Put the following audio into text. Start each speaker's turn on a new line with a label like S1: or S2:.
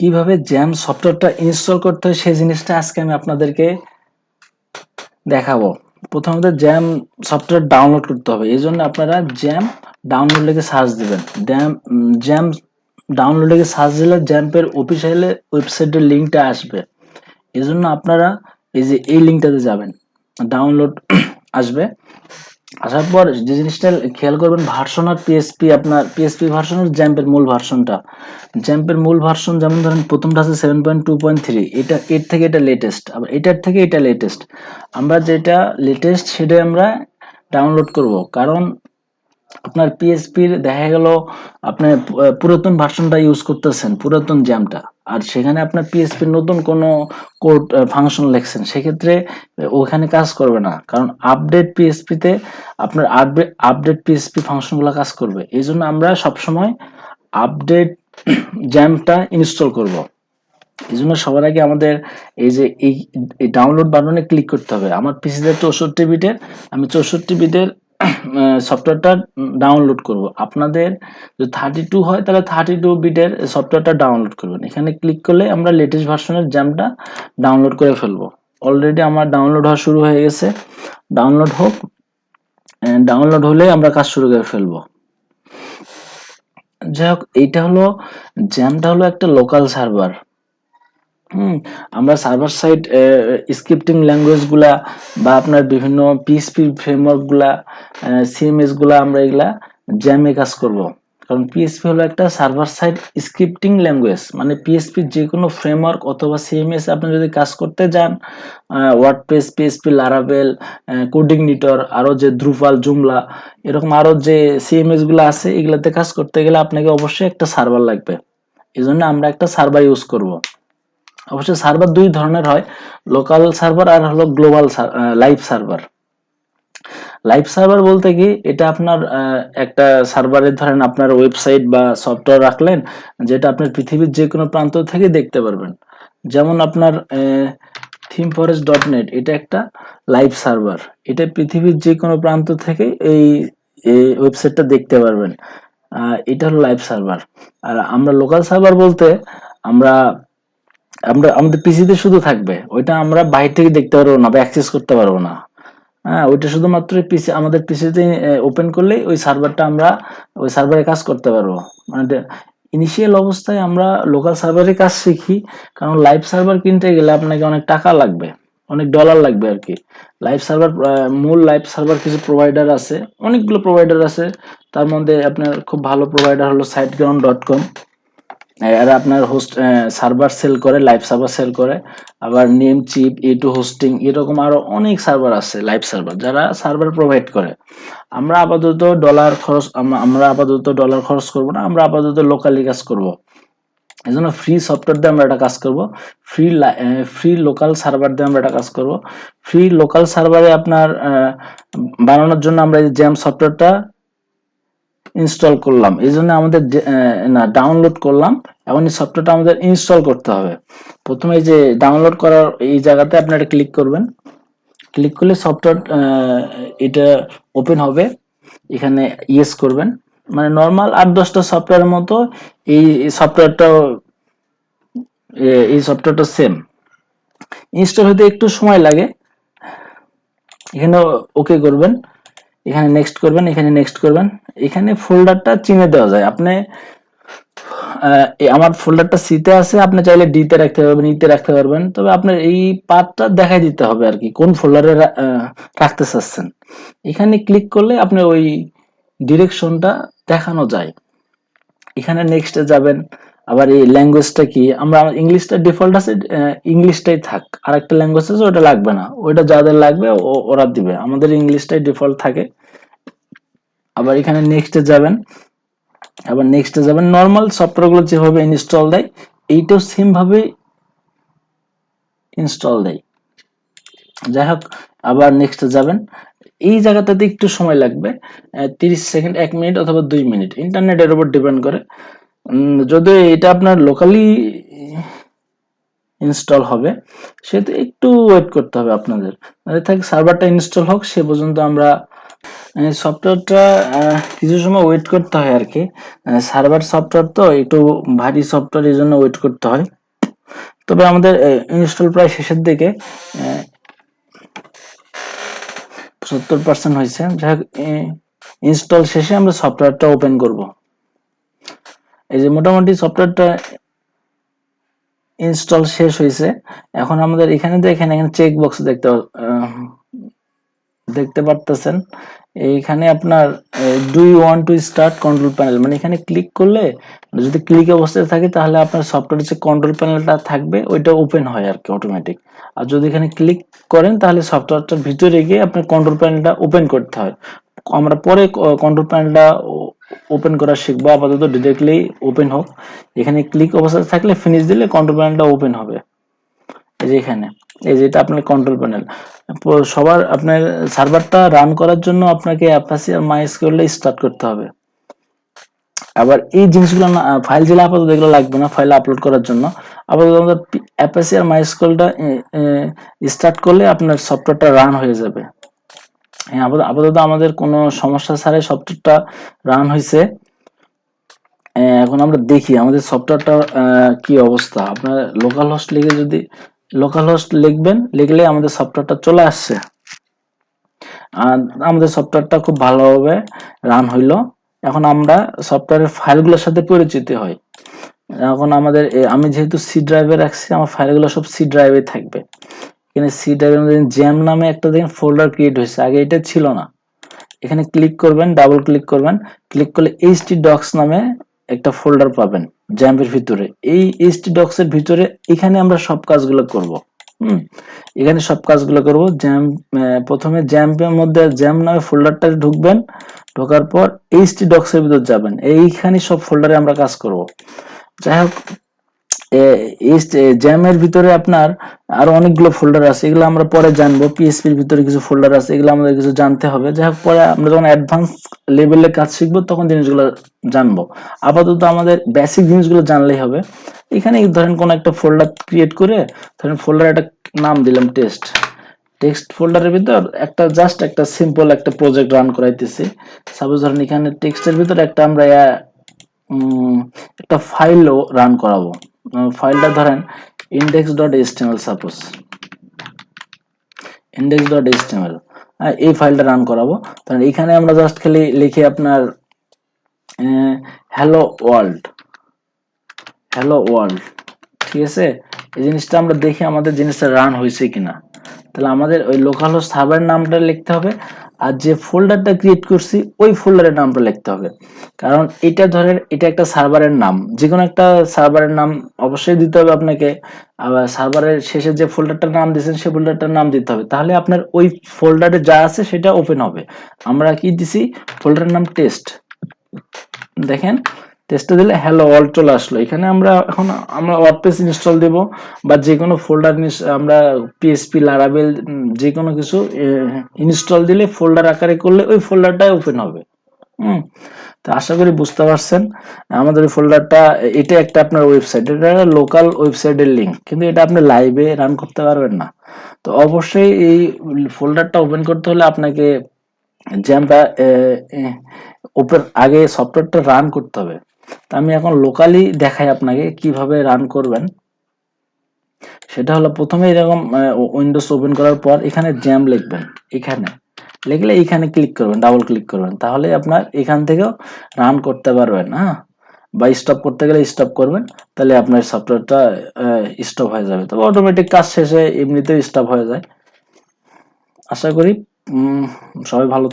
S1: কীভাবে জ্যাম সফটওয়্যারটা ইনস্টল করতে হয় সেই জিনিসটা আজকে আমি আপনাদেরকে দেখাবো। প্রথমত জ্যাম সফটওয়্যার ডাউনলোড করতে হবে। এই জন্য আপনারা জ্যাম ডাউনলোড লিখে সার্চ দিবেন। জ্যাম জ্যাম ডাউনলোড লিখে সার্চ দিলে জ্যাম্পের অফিসিয়াল ওয়েবসাইটের লিঙ্কটা আসবে। এই জন্য আপনারা এই যে এই লিঙ্কটাতে যাবেন। ডাউনলোড আসবে। আসার পর যে জিনিসটা খেয়াল করবেন ভার্সন আর পিএসপি আপনার পিএসপি ভার্সন আর জ্যাম্পের মূল ভার্সনটা জ্যাম্পের মূল ভার্সন যেমন ধরেন প্রথমটা আছে seven point two point three এটা এর থেকে এটা লেটেস্ট আবার এটার থেকে এটা লেটেস্ট আমরা যেটা লেটেস্ট সেটাই আমরা ডাউনলোড করব, কারণ আপনার পিএসপির দেখা গেল আপনি পুরাতন ভার্সনটা ইউজ করতেছেন, পুরাতন জ্যামটা আর সেখানে আপনার পিএসপির নতুন কোনো কোড ফাংশন লেখছেন। সেক্ষেত্রে ওখানে কাজ করবে না। কারণ আপডেট পিএসপিতে আপনার আপডেট আপডেট পিএসপি ফাংশনগুলো কাজ করবে। এই জন্য আমরা সবসময় আপডেট জ্যামটা ইনস্টল করব। এই জন্য সবার আগে আমাদের এই যে, এই ডাউনলোড বাটনে ক্লিক করতে হবে। আমার পিসিতে চৌষট্টি বিটের আমি চৌষট্টি বিটের সফটওয়্যারটা ডাউনলোড করব। আপনাদের যদি থার্টি টু হয়, তাহলে থার্টি টু বিটের সফটওয়্যারটা ডাউনলোড করবেন। এখানে ক্লিক করলে আমরা লেটেস্ট ভার্সনের জ্যামটা ডাউনলোড করে ফেলব। অলরেডি আমার ডাউনলোড হওয়া শুরু হয়ে গেছে। ডাউনলোড হোক ডাউনলোড হলে আমরা কাজ শুরু করে ফেলব। যাই হোক, এইটা হলো জ্যামটা হলো একটা লোকাল সার্ভার হুম, আমরা সার্ভার সাইড স্ক্রিপ্টিং ল্যাঙ্গুয়েজগুলা বা আপনার বিভিন্ন পিএসপি ফ্রেমওয়ার্কগুলা সিএমএসগুলা আমরা এগুলা জ্যামে কাজ করব। কারণ পিএসপি হলো একটা সার্ভার সাইড স্ক্রিপ্টিং ল্যাঙ্গুয়েজ মানে পিএসপি যে কোনো ফ্রেমওয়ার্ক অথবা সিএমএস আপনি যদি কাজ করতে যান ওয়ার্ডপ্রেস পিএসপি লারাভেল কোডিং নিটর আরও যে দ্রুপাল জুমলা এরকম আরও যে সিএমএসগুলো আছে, এগুলাতে কাজ করতে গেলে আপনাকে অবশ্যই একটা সার্ভার লাগবে। এই আমরা একটা সার্ভার ইউজ করব। অবশ্যই সার্ভার দুই ধরনের হয়, লোকাল সার্ভার আর হলো global live server. Live server বলতে কি, এটা আপনার একটা সার্ভারে ধরেন আপনার ওয়েবসাইট বা সফটওয়্যার রাখলেন, যেটা আপনার পৃথিবীর যে কোনো প্রান্ত থেকে দেখতে পারবেন। যেমন আপনার থিম ফরেস্ট ডট নেট এটা একটা লাইভ সার্ভার। এটা পৃথিবীর যে কোনো প্রান্ত থেকে এই ওয়েবসাইটটা দেখতে পারবেন। এটা হলো লাইভ সার্ভার। আর আমরা লোকাল সার্ভার বলতে আমরা আমরা, আমাদের পিসিতে শুধু থাকবে। ওইটা আমরা বাইরে থেকে দেখতে পারব না বা অ্যাক্সেস করতে পারব না। হ্যাঁ ওইটা শুধুমাত্র পিসি আমাদের পিসিতে ওপেন করলেই ওই সার্ভারটা আমরা, ওই সার্ভারে কাজ করতে পারব। মানে ইনিশিয়াল অবস্থায় আমরা লোকাল সার্ভারে কাজ শিখি, কারণ লাইভ সার্ভার কিনতে গেলে আপনাকে অনেক টাকা লাগবে, অনেক ডলার লাগবে আর কি। লাইভ সার্ভার মূল লাইভ সার্ভার কিছু প্রোভাইডার আছে, অনেকগুলো প্রোভাইডার আছে। তার মধ্যে আপনার খুব ভালো প্রোভাইডার হলো সাইটগ্রাউন্ড ডট কম এরা আপনার হোস্ট সার্ভার সেল করে লাইভ সার্ভার সেল করে। আবার Namecheap A two hosting এরকম আরও অনেক সার্ভার আছে লাইভ সার্ভার যারা সার্ভার প্রোভাইড করে। আমরা আপাতত ডলার খরচ আমরা- আপাতত ডলার খরচ করব না, আমরা আপাতত লোকালি কাজ করব। এই জন্য ফ্রি সফটওয়্যার দিয়ে আমরা একটা কাজ করব। ফ্রি ফ্রি লোকাল সার্ভার দিয়ে আমরা একটা কাজ করব। ফ্রি লোকাল সার্ভারে আপনার বানানোর জন্য আমরা এই জ্যাম সফটওয়্যারটা ইনস্টল করলাম। এই জন্য আমাদের না ডাউনলোড করলাম এখন এই সফটওয়্যারটা আমাদের ইনস্টল করতে হবে। প্রথমে এই যে ডাউনলোড করার এই জায়গাতে আপনারা ক্লিক করবেন। ক্লিক করলে সফটওয়্যার এটা ওপেন হবে। এখানে ইয়েস করবেন। মানে নর্মাল আট দশটা সফটওয়্যারের মতো এই সফটওয়্যারটা এই সফটওয়্যারটা সেম ইনস্টল হতে একটু সময় লাগে। এখানে ওকে করবেন। এখানে নেক্সট করবেন, এখানে নেক্সট করবেন। এখানে ফোল্ডারটা চিনে দেওয়া যায়। আপনি আমার ফোল্ডারটা সিতে আছে, আপনি চাইলে ডি তে রাখতে পারবেন ইতে রাখতে পারবেন। তবে আপনার এই পাথটা দেখাই দিতে হবে আর কি, কোন ফোল্ডারে রাখতে চাচ্ছেন। এখানে ক্লিক করলে আপনি ওই ডিরেকশনটা দেখানো যায়। এখানে নেক্সটে যাবেন। আবার এই ল্যাঙ্গুয়েজটা কি? আমরা ইংলিশটা ডিফল্ট আছে ইংলিশটাই থাক। আর একটা ল্যাঙ্গুয়েজ আছে, ওটা লাগবে না। ওটা যাদের লাগবে ওরা দিবে। আমাদের ইংলিশটাই ডিফল্ট থাকে। আবার এখানে নেক্সটে যাবেন। আবার নেক্সটে যাবেন। নর্মাল সফটওয়্যারগুলো যেভাবে ইনস্টল দেয়, এইটাও সেম ভাবে ইনস্টল দেয়। যাই হোক, আবার নেক্সটে যাবেন। এই জায়গাটাতে একটু সময় লাগবে তিরিশ সেকেন্ড, এক মিনিট অথবা দুই মিনিট। ইন্টারনেটের উপর ডিপেন্ড করে। যদি এটা আপনার লোকালি ইনস্টল হবে, সেহেতু একটু ওয়েট করতে হবে আপনাদের। থাক সার্ভারটা ইনস্টল হোক, সে পর্যন্ত আমরা সফটওয়্যারটা কিছু সময় ওয়েট করতে হয় আর কি। সার্ভার সফটওয়্যার তো একটু ভারী সফটওয়্যার এই জন্য ওয়েট করতে হয়। তবে আমাদের ইনস্টল প্রায় শেষের দিকে সত্তর পার্সেন্ট হয়েছে। যাই হোক ইনস্টল শেষে আমরা সফটওয়্যারটা ওপেন করব। এই যে মোটামুটি সফটওয়্যারটা ইনস্টল শেষ হয়েছে। এখন আমাদের এখানে দেখেন, এখানে চেক বক্স দেখতে দেখতে পারতেছেন। এইখানে আপনার do you want to start control panel মানে এখানে ক্লিক করলে, যদি ক্লিক অবস্থায় থাকে, তাহলে আপনার সফটওয়্যার যে কন্ট্রোল প্যানেলটা থাকবে, ওইটা ওপেন হয় আর কি অটোমেটিক আর যদি এখানে ক্লিক করেন, তাহলে সফটওয়্যারটার ভিতরে গিয়ে আপনার কন্ট্রোল প্যানেলটা ওপেন করতে হয়। আমরা পরে কন্ট্রোল প্যানেলটা ওপেন করা শিখব। আপাতত ডিরেক্টলি ওপেন হোক। এখানে ক্লিক অবস্থায় থাকলে ফিনিশ দিলে কন্ট্রোল প্যানেলটা ওপেন হবে। এই যে এখানে। এই যে এটা আপনার কন্ট্রোল প্যানেল সবার আপনার সার্ভারটা রান করার জন্য আপনাকে অ্যাপাসি আর মাইস্কিউএল স্টার্ট করতে হবে। আবার এই জিনিসগুলো ফাইল জেলা আপাতত এগুলো লাগবে না ফাইল আপলোড করার জন্য। আপাতত আমাদের অ্যাপাসি আর মাইস্কিউএলটা স্টার্ট করলে আপনার সফটওয়্যারটা রান হয়ে যাবে। আপাতত আপাতত আমাদের কোনো সমস্যা ছাড়াই সফটওয়্যারটা রান হয়েছে এখন আমরা দেখি আমাদের সফটওয়্যারটা কি অবস্থা। আপনার লোকাল হোস্ট লিখে যদি লোকাল হোস্ট লিখবেন, লিখলে আমাদের সফটওয়্যারটা চলে আসছে। আর আমাদের সফটওয়্যারটা খুব ভালোভাবে রান হইল। এখন আমরা সফটওয়্যারের ফাইলগুলোর সাথে পরিচিত হই। এখন আমাদের আমি যেহেতু সি ড্রাইভে রাখছি, আমার ফাইলগুলো সব সি ড্রাইভে থাকবে। এখানে সি মধ্যে জ্যাম নামে একটা দেখেন ফোল্ডার ক্রিয়েট হয়েছে। আগে এটা ছিল না। এখানে ক্লিক করবেন ডাবল ক্লিক করবেন। ক্লিক করলে এইচটি ডক্স নামে একটা ফোল্ডার পাবেন জ্যাম্পের ভিতরে। এই এইচটি ডক্স এর ভিতরে এখানে আমরা সব কাজগুলো করব। হুম? এখানে সব কাজগুলো করব। জ্যাম প্রথমে জ্যাম্পের মধ্যে জ্যাম নামে ফোল্ডারটা ঢুকবেন। ঢোকার পর এইচটি ডক্স এর ভিতর যাবেন। এইখানে সব ফোল্ডারে আমরা কাজ করব। যাই হোক জ্যামের ভিতরে আপনার আরও অনেকগুলো ফোল্ডার আছে, এগুলো আমরা পরে জানব। পিএসপির ভিতরে কিছু ফোল্ডার আছে, এগুলো আমাদের কিছু জানতে হবে। যাই হোক, পরে আমরা যখন অ্যাডভান্স লেভেলে কাজ শিখব, তখন জিনিসগুলো জানব। আপাতত আমাদের বেসিক জিনিসগুলো জানলেই হবে। এখানে ধরেন কোন একটা ফোল্ডার ক্রিয়েট করে, ধরেন ফোল্ডার একটা নাম দিলাম টেস্ট টেক্সট ফোল্ডারের ভিতর একটা জাস্ট একটা সিম্পল একটা প্রজেক্ট রান করাইতেছি। সাপোজ ধরেন এখানে টেক্সটের ভিতর একটা আমরা একটা ফাইলও রান করাবো। ফাইলটা ধরেন index dot html suppose index dot html এই ফাইলটা রান করাবো। তাহলে এখানে আমরা জাস্ট খালি লিখি আপনার হ্যালো ওয়ার্ল্ড হ্যালো ওয়ার্ল্ড ঠিক আছে? এই জিনিসটা আমরা দেখি আমাদের জিনিসটা রান হয়েছে কিনা। তাহলে আমাদের ওই লোকাল হোস্ট সার্ভার নামটা লিখতে হবে। আর যে ফোল্ডারটা ক্রিয়েট করছি, ওই ফোল্ডারের নামটা লিখতে হবে। কারণ এটা ধরেন, এটা একটা সার্ভারের নাম। যে কোনো একটা সার্ভারের নাম অবশ্যই দিতে হবে আপনাকে। আবার সার্ভারের শেষে যে ফোল্ডারটার নাম দিয়েছেন, সেই ফোল্ডারটার নাম দিতে হবে। তাহলে আপনার ওই ফোল্ডারে যা আছে, সেটা ওপেন হবে। আমরা কি দিছি? ফোল্ডারের নাম টেস্ট দেখেন টেস্টে দিলে হ্যালো ওয়ার্ল্ড চলে আসলো। এখানে আমরা এখন, আমরা ওয়ার্ডপ্রেস ইনস্টল দেব বা যে কোনো ফোল্ডার আমরা পিএসপি লারাবেল যে কোনো কিছু ইনস্টল দিলে ফোল্ডার আকারে করলে ওই ফোল্ডারটাই ওপেন হবে। হুম? তো আশা করি বুঝতে পারছেন। আমাদের ওই ফোল্ডারটা এটা একটা আপনার ওয়েবসাইট এটা লোকাল ওয়েবসাইটের লিঙ্ক কিন্তু এটা আপনি লাইভে রান করতে পারবেন না। তো অবশ্যই এই ফোল্ডারটা ওপেন করতে হলে আপনাকে জ্যামটা ওপেন আগে সফটওয়্যারটা রান করতে হবে। আমি এখন লোকালি দেখাই আপনাকে কীভাবে রান করবেন। সেটা হলো প্রথমে এরকম উইন্ডোজ ওপেন করার পর এখানে জ্যাম লিখবেন, এখানে। লিখলে এখানে ক্লিক করবেন ডাবল ক্লিক করবেন। তাহলে আপনার এখান থেকেও রান করতে পারবেন হ্যাঁ? বা স্টপ করতে গেলে স্টপ করবেন, তাহলে আপনার সফটওয়্যারটা স্টপ হয়ে যাবে। তবে অটোমেটিক কাজ শেষে এমনিতেও স্টপ হয়ে যায়। আশা করি সবাই ভালো